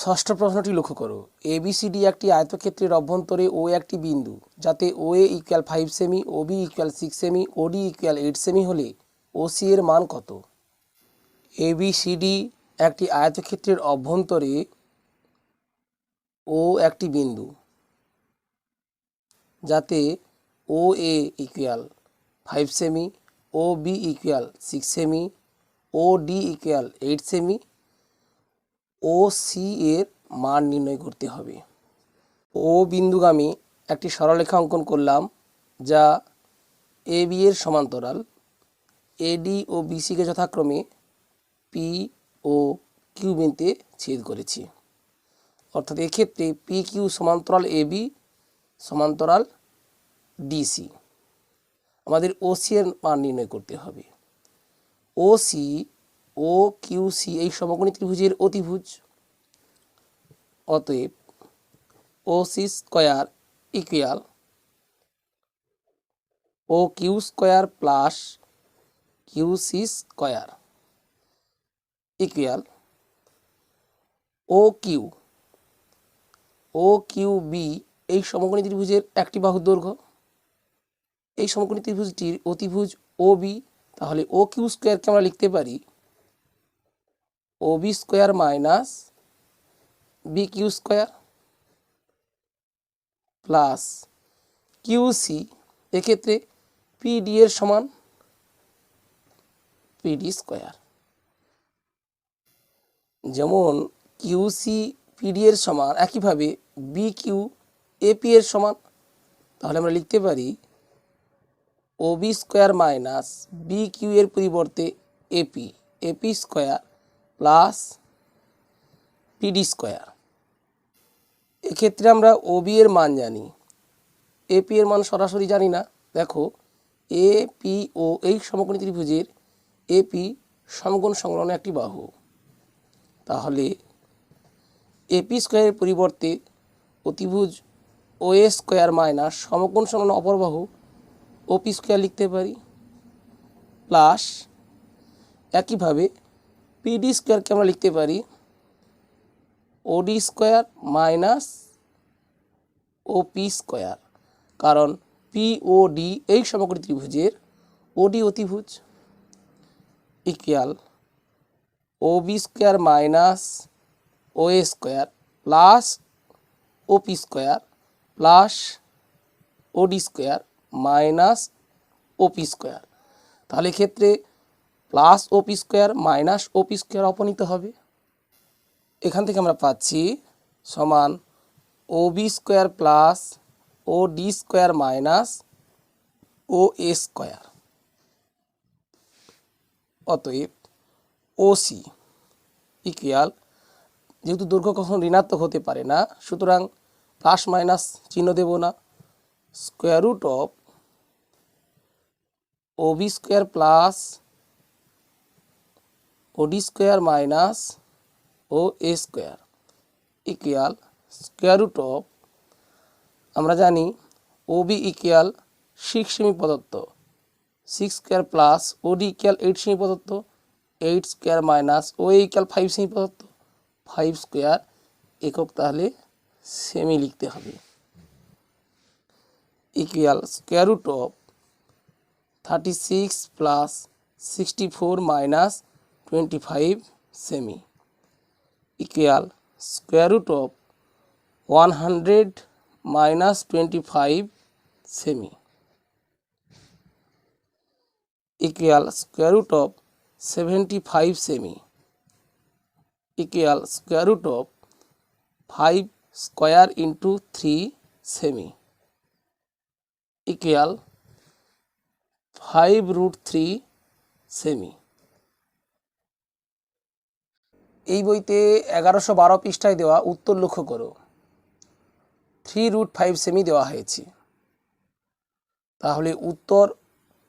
ষষ্ঠ প্রশ্নটি লক্ষ্য করো। এবিসিডি একটি আয়তক্ষেত্রের অভ্যন্তরে ও একটি বিন্দু, যাতে ও এ ইকুয়াল ফাইভ সেমি ও বি ইকুয়াল সিক্স সেমি ও ডি ইকুয়াল এইট সেমি হলে ও সি এর মান কত? এবিসিডি একটি আয়তক্ষেত্রের অভ্যন্তরে ও একটি বিন্দু, যাতে ও এ ইকুয়াল ফাইভ সেমি ও বি ইকুয়াল সিক্স সেমি ও ডি ইকুয়াল এইট সেমি ও সি এর মান নির্ণয় করতে হবে। ও বিন্দুগামী একটি সরলরেখা অঙ্কন করলাম, যা এ বি এর সমান্তরাল। এডি ও বিসিকে যথাক্রমে পি ও কিউ বিন্দুতে ছেদ করেছি। অর্থাৎ এক্ষেত্রে পি কিউ সমান্তরাল এ বি সমান্তরাল ডিসি আমাদের ও সি এর মান নির্ণয় করতে হবে। O C O Q C এই সমকোণী ত্রিভুজের অতিভুজ। অতএব, O C square equal O Q square plus Q C square equal O Q O Q B এই সমকোণী ত্রিভুজের একটি বাহুর দৈর্ঘ্য। এই সমকোণী ত্রিভুজটির অতিভুজ ও বি তাহলে ও কিউ স্কোয়ারকে আমরা লিখতে পারি O B square minus B Q square plus Q C এক্ষেত্রে পিডি এর সমান পিডি স্কোয়ার। যেমন কিউ সি পিডি এর সমান একইভাবে বি কিউ এপি এর সমান, তাহলে আমরা লিখতে পারি O B square minus B Q এর পরিবর্তে AP AP square plus PD square এক্ষেত্রে আমরা ওবি এর মান জানি। এপি এর মান সরাসরি জানি না। দেখো এ পি ও এই সমকোণী ত্রিভুজের এপি সমকোণ সংলগ্ন একটি বাহু। তাহলে এপি স্কোয়ারের পরিবর্তে অতিভুজ ও এ স্কোয়ার মাইনাস সমকোণ সংলগ্ন অপর বাহু ওপি স্কোয়ার লিখতে পারি। প্লাস একইভাবে পিডি স্কোয়ারকে আমরা লিখতে পারি OD square minus OP square কারণ পি ও ডি এই সমকোণী ত্রিভুজের ওডি অতিভুজ। Equal O B square minus O square plus OP square plus OD square minus OP square তাহলে এক্ষেত্রে plus OP square minus OP square অপনীত হবে। এখান থেকে আমরা পাচ্ছি সমান O B square plus O D square minus O A square অতএব O C equal যেহেতু দৈর্ঘ্য কখনো ঋণাত্মক হতে পারে না, সুতরাং প্লাস মাইনাস চিহ্ন দেব না। Square root of O B square plus OD square minus O A square equal square root of আমরা জানি ও বি ইকুয়াল সিক্স সেমি প্রদত্ত six square plus OD equal eight semi প্রদত্ত eight square minus O equal five semi প্রদত্ত five square একক তাহলে সেমি লিখতে হবে। Equal square root of thirty six plus sixty four minus twenty five semi equal square root of one hundred minus twenty five semi equal square root of seventy five semi equal square root of five square into three semi equal five root three সেমি এই বইতে এগারোশো বারো পৃষ্ঠায় দেওয়া উত্তর লক্ষ্য করো। থ্রি রুট ফাইভ সেমি দেওয়া হয়েছে। তাহলে উত্তর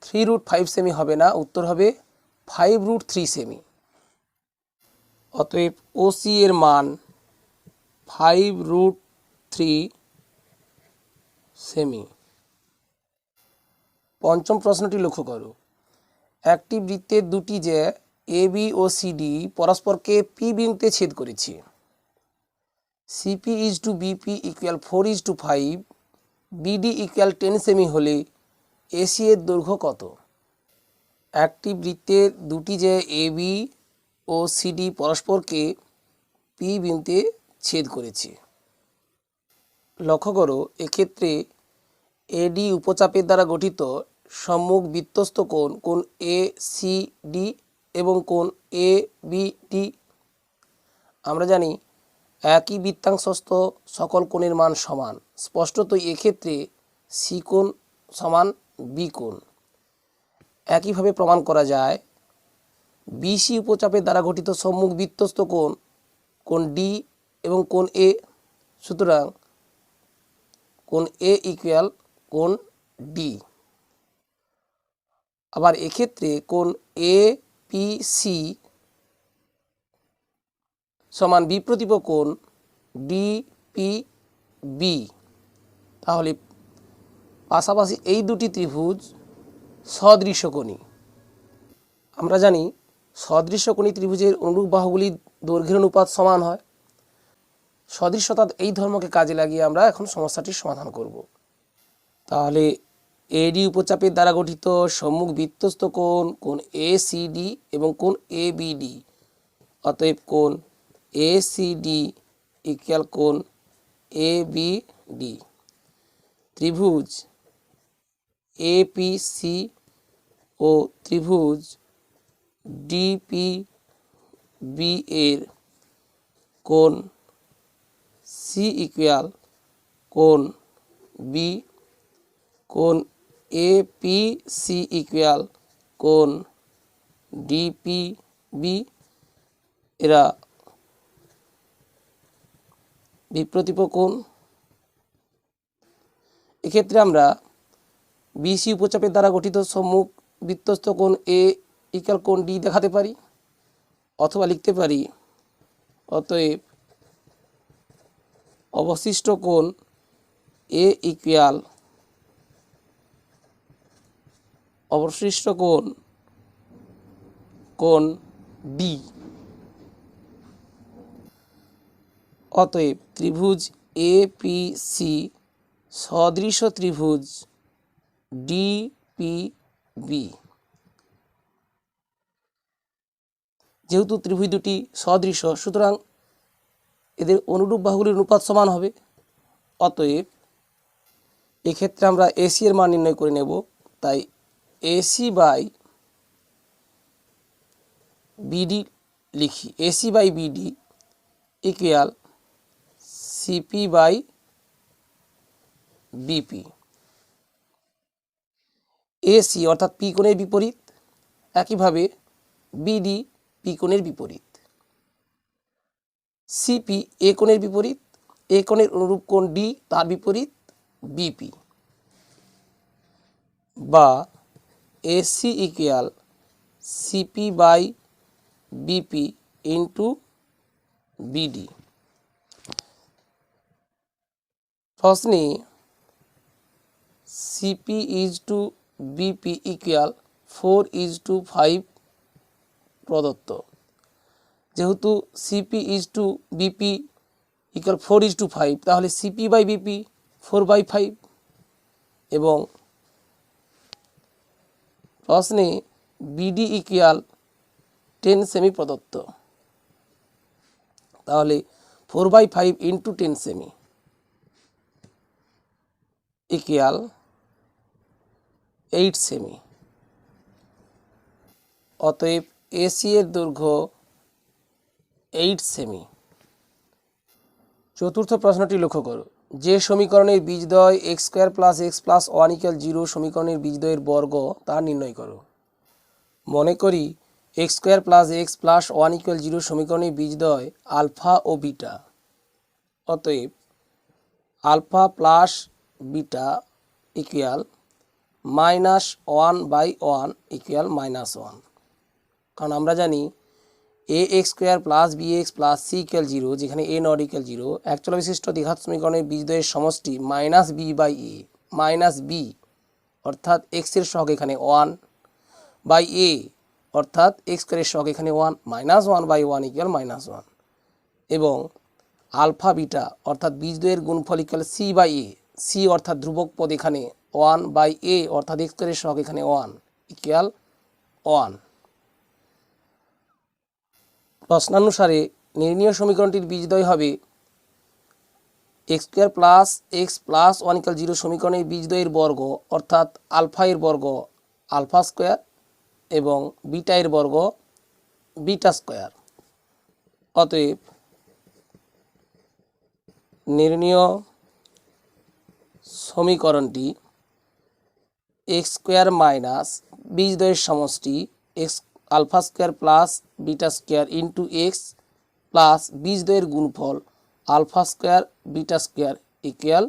থ্রি রুট ফাইভ সেমি হবে না, উত্তর হবে ফাইভ রুট থ্রি সেমি অতএব ওসি এর মান ফাইভ রুট থ্রি সেমি পঞ্চম প্রশ্নটি লক্ষ্য করো। একটি বৃত্তের দুটি যে এ বি ও সি ডি পরস্পরকে পি বিন্দুতে ছেদ করেছে। CP is to BP equal four is to five BD equal ten semi হলে এসি এর দৈর্ঘ্য কত? একটি বৃত্তের দুটি যে এবি ও সিডি পরস্পরকে পি বিন্দুতে ছেদ করেছে। লক্ষ্য করো, এক্ষেত্রে এডি উপচাপের দ্বারা গঠিত সম্মুখ বৃত্তস্থ কোণ কোণ এ সি ডি এবং কোণ এ বি ডি আমরা জানি একই বৃত্তাংশস্থ সকল কোণের মান সমান। স্পষ্টতই এক্ষেত্রে সি কোণ সমান বি কোণ। একইভাবে প্রমাণ করা যায় বিসি উপচাপের দ্বারা গঠিত সম্মুখ বৃত্তস্থ কোণ কোণ ডি এবং কোণ এ সুতরাং কোণ এ ইকুয়াল কোণ ডি আবার এক্ষেত্রে কোণ এ পি সি সমান বিপ্রতিপ কোণ ডি পি বি তাহলে পাশাপাশি এই দুটি ত্রিভুজ সদৃশ্যকোণী। আমরা জানি সদৃশ্যকোণী ত্রিভুজের অনুরূপ বাহুগুলির দৈর্ঘ্যের অনুপাত সমান হয়। সদৃশ্যতা এই ধর্মকে কাজে লাগিয়ে আমরা এখন সমস্যাটির সমাধান করব। তাহলে এডি উপচাপের দ্বারা গঠিত সম্মুখ বৃত্তস্থ কোণ কোণ এ সি ডি এবং কোণ এ বি ডি অতএব কোণ এ সি ডি ইকুয়াল কোণ এ বি ডি ত্রিভুজ এ পি সি ও ত্রিভুজ ডিপি বি এর কোণ সি ইকুয়াল কোণ বি কোণ এ পি সি ইকুয়াল কোণ ডিপি বি? এরা বিপ্রতিপ কোণ এক্ষেত্রে আমরা বিসি উপচাপের দ্বারা গঠিত সম্মুখ বৃত্তস্থ কোণ এ ইকাল কোণ ডি দেখাতে পারি, অথবা লিখতে পারি। অতএব অবশিষ্ট কোণ এ ইকুয়াল অবশিষ্ট কোণ কোণ বি অতএব ত্রিভুজ এ পি সি সদৃশ ত্রিভুজ ডি পি বি যেহেতু ত্রিভুজ দুটি সদৃশ, সুতরাং এদের অনুরূপ বাহুগুলির অনুপাত সমান হবে। অতএব এক্ষেত্রে আমরা এসি এর মান নির্ণয় করে নেব, তাই এসি বাই বিডি লিখি। AC by BD equal CP by BP AC অর্থাৎ পি কোণের বিপরীত, একইভাবে বিডি পি কোণের বিপরীত। সিপি এ কোণের বিপরীত, এ কোণের অনুরূপ কোণ ডি, তার বিপরীত বিপি বা AC equal CP by BP into BD. প্রশ্নে, CP is to BP equal four is to five প্রদত্ত। যেহেতু CP is to BP equal four is to five, তাহলে CP by BP, four by five এবং প্রশ্নে BD equal ten সেমি প্রদত্ত। তাহলে four by five into ten semi equal eight সেমি অতএব এসি এর দৈর্ঘ্য এইট সেমি চতুর্থ প্রশ্নটি লক্ষ্য করো। যে সমীকরণের বীজদ্বয় x square plus x plus one equal zero সমীকরণের বীজদ্বয়ের বর্গ, তা নির্ণয় করো। মনে করি x square plus x plus one equal zero সমীকরণের বীজদ্বয় আলফা ও বিটা। অতএব alpha plus beta equal minus one by one equal minus one. কারণ আমরা জানি a x square plus b x plus c equal zero যেখানে এ not equal zero একচল বিশিষ্ট দ্বিঘাত সমীকরণের বীজদ্বয়ের সমষ্টি minus b by a minus b অর্থাৎ এক্সের সহগ এখানে ওয়ান বাই এ অর্থাৎ এক্স স্কোয়ারের সহগ এখানে one minus one by one equal minus one এবং আলফা বিটা অর্থাৎ বীজদ্বয়ের গুণফল equal c by a c অর্থাৎ ধ্রুবক পদ এখানে ওয়ান বাই এ অর্থাৎ এক্স স্কোয়ারের সহগ এখানে ওয়ান ইকুয়াল ওয়ান প্রশ্নানুসারে নির্ণীয় সমীকরণটির বীজদ্বয় হবে x square plus x plus one equal zero সমীকরণের বীজদ্বয়ের বর্গ, অর্থাৎ আলফা এর বর্গ আলফা স্কোয়ার এবং বিটা এর বর্গ বিটা স্কোয়ার অতএব নির্ণীয় সমীকরণটি এক্স স্কোয়ার মাইনাস বীজদ্বয়ের সমষ্টি x alpha square plus beta square into x plus বীজদ্বয়ের গুণফল alpha square beta square equal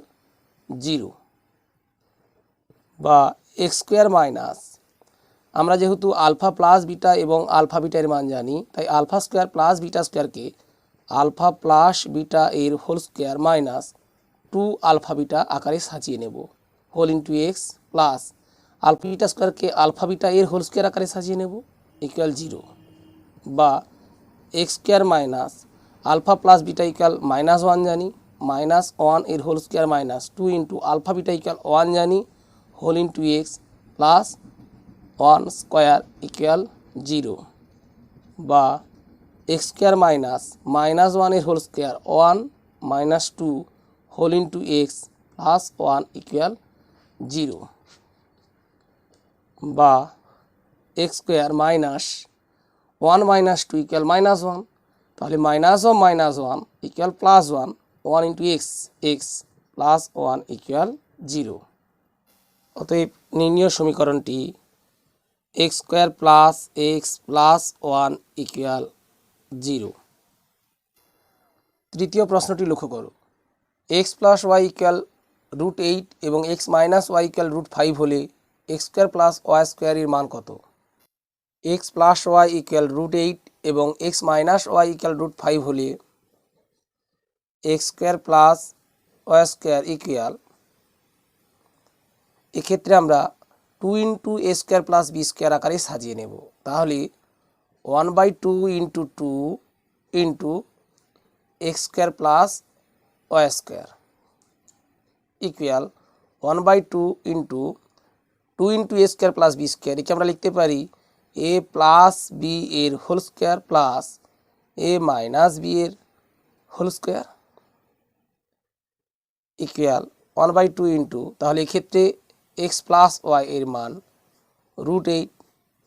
zero বা এক্স স্কোয়ার মাইনাস। আমরা যেহেতু আলফা প্লাস বিটা এবং আলফা বিটার মান জানি, তাই আলফা স্কোয়ার প্লাস বিটা স্কোয়ারকে আলফা প্লাস বিটা এর whole square minus two alpha beta আকারে সাজিয়ে নেব। Whole into x plus alpha beta স্কোয়ারকে আলফা বিটা এর হোল স্কোয়ার আকারে সাজিয়ে নেব। ইকুয়াল জিরো বা x square minus alpha plus beta equal minus one জানি, মাইনাস ওয়ানের whole square minus two into alpha beta equal one জানি, whole into x plus one square equal zero বা x square minus minus ওয়ানের whole square one minus two whole into x plus one equal zero বা x square minus one minus two equal minus one তাহলে minus one minus one equal plus one one into x x plus one equal zero অতএব নির্ণীয় সমীকরণটি x square plus x plus one equal zero তৃতীয় প্রশ্নটি লক্ষ্য করো। X plus y equal root eight এবং x minus y equal root five হলে x square plus Y স্কোয়ারের মান কত? X plus y equal root eight এবং x minus y equal root five হলে x square plus y square equal, এক্ষেত্রে আমরা two into a square plus b square আকারে সাজিয়ে নেব। তাহলে one by two into two into x square plus y square equal one by two into two into a square plus b square. একে আমরা লিখতে পারি এ প্লাস বি এর whole square plus a minus b এর whole square equal one by two into তাহলে এক্ষেত্রে x plus Y এর মান রুট এইট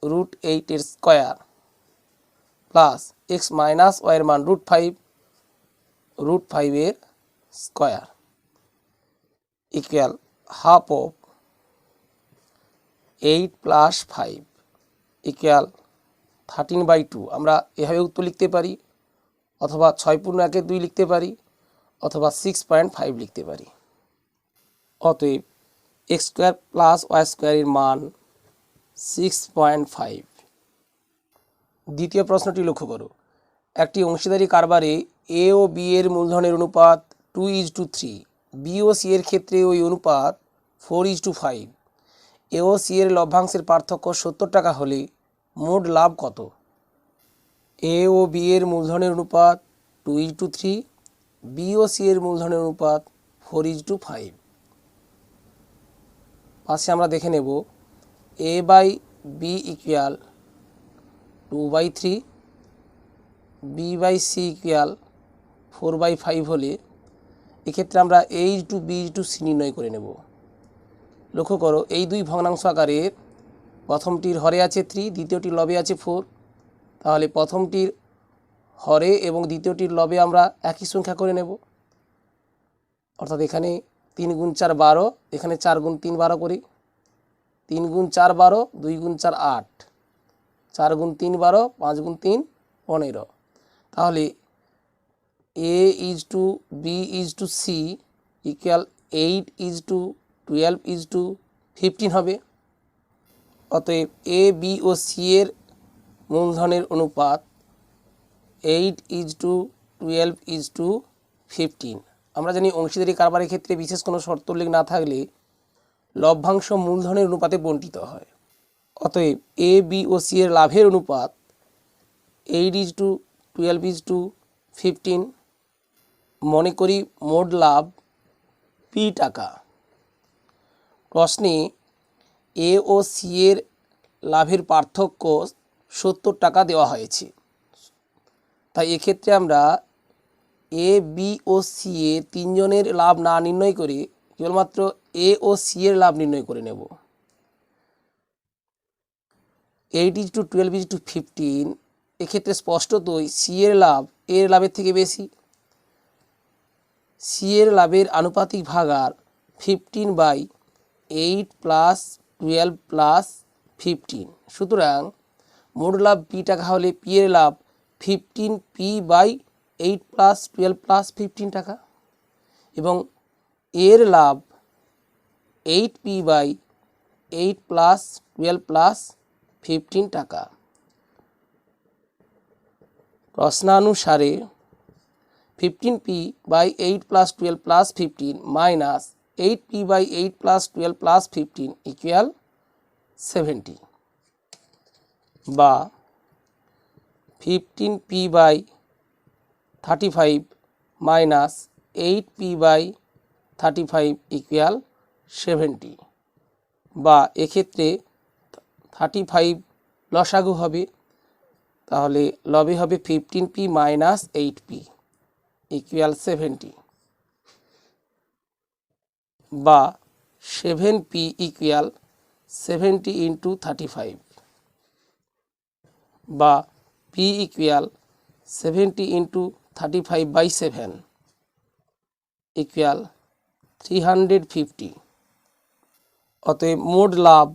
রুট এইটের স্কোয়ার প্লাস এক্স মাইনাস ওয়াইয়ের মান রুট ফাইভ রুট ফাইভের square equal half of eight plus five equal thirteen by two আমরা এভাবে উত্তর লিখতে পারি, অথবা ছয় পূর্ণ একে দুই লিখতে পারি, অথবা সিক্স পয়েন্ট ফাইভ লিখতে পারি। অতএব এক্স স্কোয়ার প্লাস ওয়াই স্কোয়ারের মান সিক্স পয়েন্ট ফাইভ দ্বিতীয় প্রশ্নটি লক্ষ্য করো। একটি অংশীদারি কারবারে এ ও বি এর মূলধনের অনুপাত two is to three B O C এর ক্ষেত্রে ওই অনুপাত four is to five A O C এর লভ্যাংশের পার্থক্য সত্তর টাকা হলে মোট লাভ কত? এ ও বি এর মূলধনের অনুপাত two is to three B O C এর মূলধনের অনুপাত ফোর ইজ টু ফাইভ পাশে আমরা দেখে নেব A by B equal two by three B by C equal four by five হলে এক্ষেত্রে আমরা H to B to C নির্ণয় করে নেব। লক্ষ্য করো, এই দুই ভগ্নাংশ আকারের প্রথমটির হরে আছে থ্রি দ্বিতীয়টির লবে আছে ফোর তাহলে প্রথমটির হরে এবং দ্বিতীয়টির লবে আমরা একই সংখ্যা করে নেব। অর্থাৎ এখানে তিন গুণ চার বারো, এখানে চার গুণ তিন বারো করি। তিন গুণ চার বারো, দুই গুণ চার আট। চার গুণ তিন বারো, পাঁচ গুণ তিন, পনেরো। তাহলে A is to B is to C equal eight is to twelve is to fifteen হবে। অতএব এ বি ও সি এর মূলধনের অনুপাত eight is to twelve is to fifteen আমরা জানি অংশীদারি কারবারের ক্ষেত্রে বিশেষ কোনো শর্ত উল্লেখ না থাকলে লভ্যাংশ মূলধনের অনুপাতে বণ্টিত হয়। অতএব এ বি ও সি এর লাভের অনুপাত eight is to twelve is to fifteen মনে করি মোট লাভ পি টাকা। প্রশ্নে এ ও সি এর লাভের পার্থক্য সত্তর টাকা দেওয়া হয়েছে। তাই এক্ষেত্রে আমরা এ বি ও সি এর তিনজনের লাভ না নির্ণয় করে কেবলমাত্র এ ও সি এর লাভ নির্ণয় করে নেব। Eight is to twelve is to fifteen এক্ষেত্রে স্পষ্টতই সি এর লাভ এর লাভের থেকে বেশি। সি এর লাভের আনুপাতিক ভাগার fifteen by eight plus twelve plus fifteen সুতরাং মোট লাভ পি টাকা হলে পি এর লাভ fifteen p by eight plus twelve plus fifteen টাকা। এবং এর লাভ eight p by eight plus twelve plus fifteen টাকা। প্রশ্নানুসারে fifteen p by eight plus twelve plus fifteen minus eight p by eight plus twelve plus fifteen equal seventy বা fifteen p by thirty five minus eight p by thirty five equal seventy বা এক্ষেত্রে thirty five লসাগু হবে, তাহলে লবে হবে fifteen p minus eight p equal seventy বা seven p equal seventy into thirty five বা p equal seventy into thirty five by seven equal three hundred fifty অতএব মোট লাভ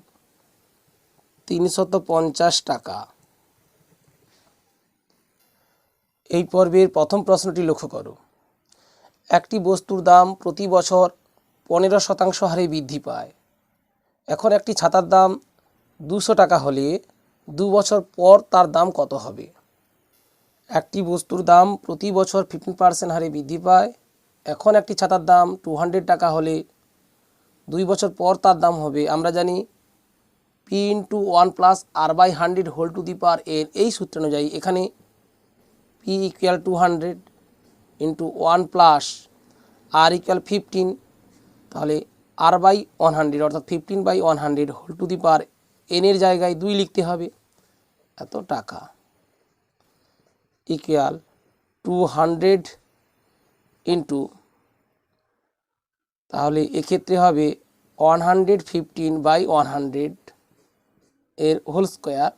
তিনশত পঞ্চাশ টাকা। এই পর্বের প্রথম প্রশ্নটি লক্ষ্য করো। একটি বস্তুর দাম প্রতি বছর পনেরো শতাংশ হারে বৃদ্ধি পায়। এখন একটি ছাতার দাম দুশো টাকা হলে দু বছর পর তার দাম কত হবে? একটি বস্তুর দাম প্রতি বছর ফিফটিন পার্সেন্ট হারে বৃদ্ধি পায়। এখন একটি ছাতার দাম টু হান্ড্রেড টাকা হলে দুই বছর পর তার দাম হবে, আমরা জানি, p into one plus r by hundred whole to the power এর এই সূত্র অনুযায়ী এখানে p equal two hundred into one plus r equal fifteen তাহলে আর বাই ওয়ান হান্ড্রেড অর্থাৎ fifteen by one hundred whole to the power এনের জায়গায় দুই লিখতে হবে। এত টাকা। ইকুয়াল টু হান্ড্রেড ইন্টু তাহলে এক্ষেত্রে হবে one hundred fifteen by one hundred এর হোল স্কোয়ার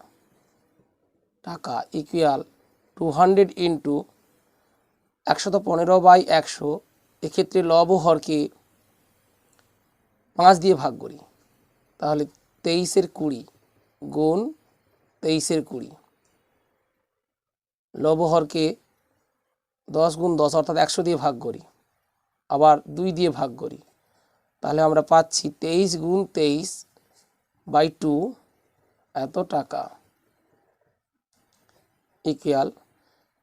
টাকা ইকুয়াল টু হান্ড্রেড ইন্টু একশত পনেরো বাই একশো। এক্ষেত্রে লব হরকে পাঁচ দিয়ে ভাগ করি। তাহলে তেইশের কুড়ি গুণ তেইশের কুড়ি। লব হরকে দশ গুণ দশ অর্থাৎ একশো দিয়ে ভাগ করি। আবার দুই দিয়ে ভাগ করি। তাহলে আমরা পাচ্ছি তেইশ গুণ তেইশ বাই টু এত টাকা। ইকুয়াল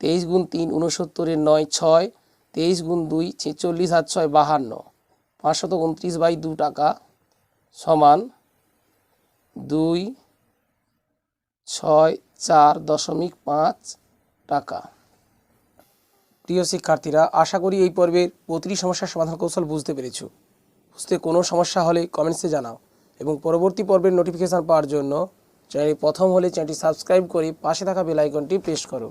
তেইশ গুণ তিন উনসত্তরের নয় ছয়, তেইশ গুণ দুই ছেচল্লিশ আর ছয় বাহান্ন। পাঁচশত উনত্রিশ বাই দু টাকা সমান দুই ছয় চার দশমিক পাঁচ টাকা। প্রিয় শিক্ষার্থীরা, আশা করি এই পর্বের প্রতিটি সমস্যার সমাধান কৌশল বুঝতে পেরেছ। বুঝতে কোনো সমস্যা হলে কমেন্টসে জানাও এবং পরবর্তী পর্বের নোটিফিকেশান পাওয়ার জন্য চ্যানেলটি প্রথম হলে চ্যানেলটি সাবস্ক্রাইব করে পাশে থাকা বেল আইকনটি প্রেস করো।